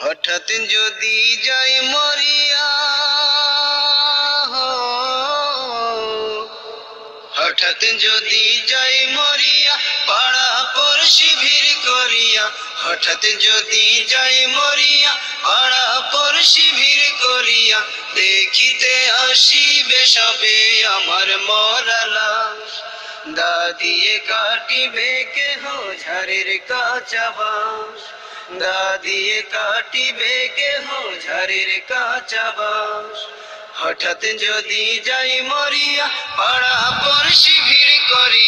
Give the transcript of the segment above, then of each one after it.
হঠাৎ যদি যাই মরিয়া হঠাৎ যদি যাই হঠাৎ যদি যাই মরিয়া, পাড়া পড়শি ভিড় করিয়া, দেখিতে আসিবে সবে আমার মরালা। দাদিয়ে কাটিবে কেহ ঝাড়ের কাঁচা বাঁশ? দাদিয়ে কাটিবে কেহ ঝাড়ের কাঁচা বাঁশ? হঠাৎ যদি যাই মরিয়া, পাড়া পড়শি ভিড় করিয়া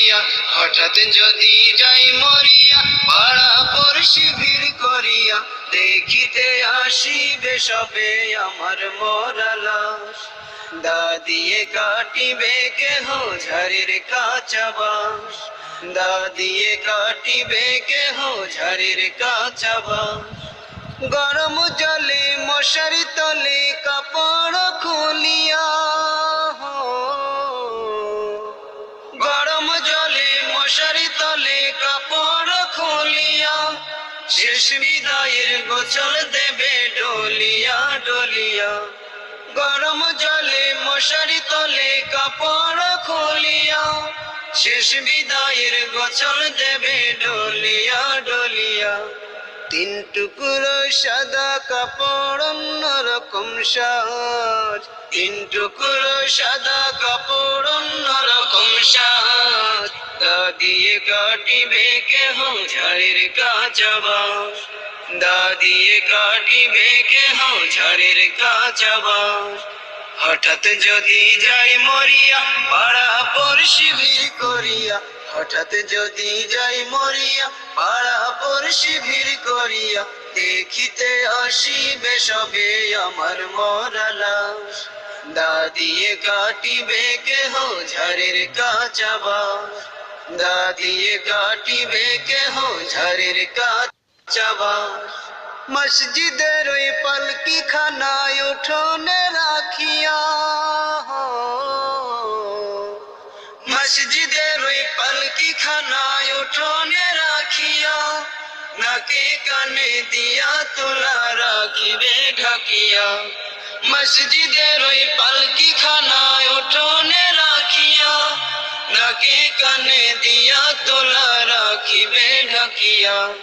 হঠাৎ যদি যাই মরিয়া, পাড়া পড়শি ভিড় করিয়া, দেখিতে আসিবে সবে আমার মরা লাশ দাদিয়ে কাটিবে কেহ ঝাড়ের কাঁচা বাঁশ দাদিয়ে কাটিবে কেহ ঝাড়ের কাঁচা বাঁশ গরম জলে মশারি তলে কাপড় খুলিয়া। গরম জলে মশারি তলে কাপড় খুলিয়া, শেষ বিদায়ের গোচল দেবে ডলিয়া ডলিয়া। গরম জলে মশারি তলে কাপড় খুলিয়া, শেষ বিদায়ের গোচল দেবে ডলিয়া ডলিয়া। তিন টুকরো সাদা কাপড় অন্যরকম সাজ তিন টুকরো সাদা কাপড় অন্যরকম সাজ দাদিয়ে কাটিবে কেহ ঝাড়ের কাঁচা বাঁশ। দাদিয়ে কাটিবে কেহ ঝাড়ের কাঁচা বাঁশ। হঠাৎ যদি যাই মরিয়া, পাড়া ভিড় করিয়া। হঠাৎ যদি যাই মরিয়া, পাড়া ভিড় করিয়া। দেখিতে আসিবে সবে আমার মরা লাশ। দাদিয়ে কাটিবে কেহ ঝাড়ের কাঁচা দাদিয়ে কাটিবে কেহ ঝাড়ের কাঁচা বাঁশ মসজিদের ওই পালকি খানায় উঠোনে রাখিয়া মসজিদের ওই পালকি খানায় উঠোনে রাখিয়া নাকে কানে দিয়া তোলা রাখিবে ঢাকিয়া মসজিদের ওই পালকি খানায় উঠোনে রাখিয়া নাকে কানে দিয়া তোলা রাখিবে ঢাকিয়া।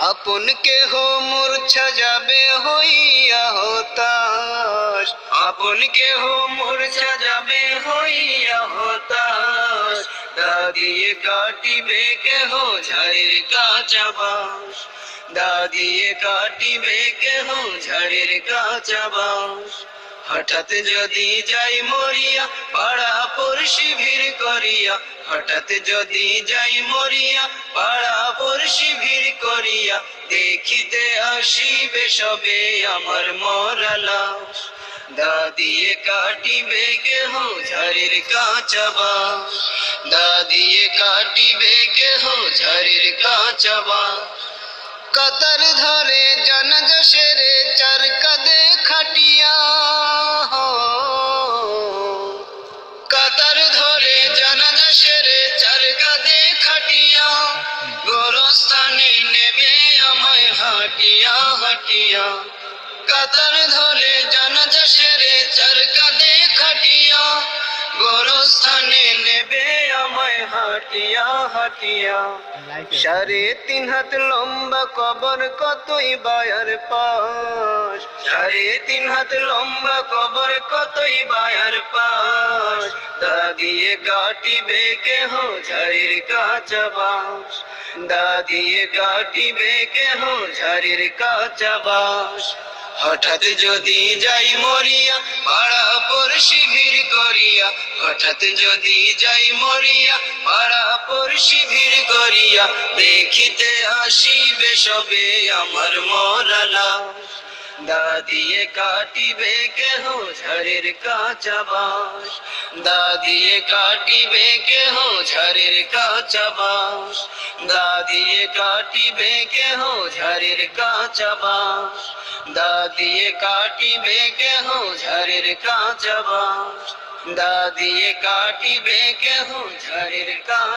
আপন কেহ মূর্ছা যাবে হইয়া হতাশ। আপন কেহ মূর্ছা যাবে হইয়া হতাশ। দাদিয়ে কাটিবে কেহ ঝাড়ের কাঁচা বাঁশ। দাদিয়ে কাটিবে কেহ ঝাড়ের কাঁচা বাঁশ। হঠাৎ যদি যাই মরিয়া পাড়া ভিড় করিয়া, হঠাৎ যদি যাই মরিয়া পাড়া ভিড় করিয়া, দেখিতে আসিবে সবে আমার মরা লাশ। দাদিয়ে কাটিবে কেহ ঝাড়ের কাঁচা বাঁশ। দাদিয়ে কাটিবে কেহ ঝাড়ের কাঁচা বাঁশ। কাতার ধরে জানাজা সেরে চার কাদে খাটিয়া হাটিয়া কাতার ধরে জানাজা সেরে চার কাদে খাটিয়া। গোরস্থানে নেবে আমায় হাটিয়া হাটিয়া। সাড়ে তিন হাত লম্বা কবর কতই বায়ার পাশ? সাড়ে তিন হাত লম্বা কবর কতই বায়ার পাশ? দাদিয়ে কাটিবে কেহ ঝাড়ির কাঁচা বাঁশ? দাদিয়ে কাটিবে কেহ ঝাড়ির কাঁচা বাঁশ? হঠাৎ যদি যাই মরিয়া পাড়া পড়শি ভিড় করিয়া। হঠাৎ যদি যাই মরিয়া পাড়া পড়শি ভিড় করিয়া। দেখিতে আসিবে সবে আমার মরা লাশ। দাদিয়ে কাটিবে কেহ ঝাড়ের কাঁচা বাঁশ? দা দিয়ে কাটিবে কেহ ঝাড়ের কাঁচা বাঁশ? দা দিয়ে কাটিবে কেহ ঝাড়ের কাঁচা বাঁশ দা দিয়ে কাটিবে কেহ ঝাড়ের কাঁচা বাঁশ দা দিয়ে কাটিবে কেহ ঝাড়ের কাঁচা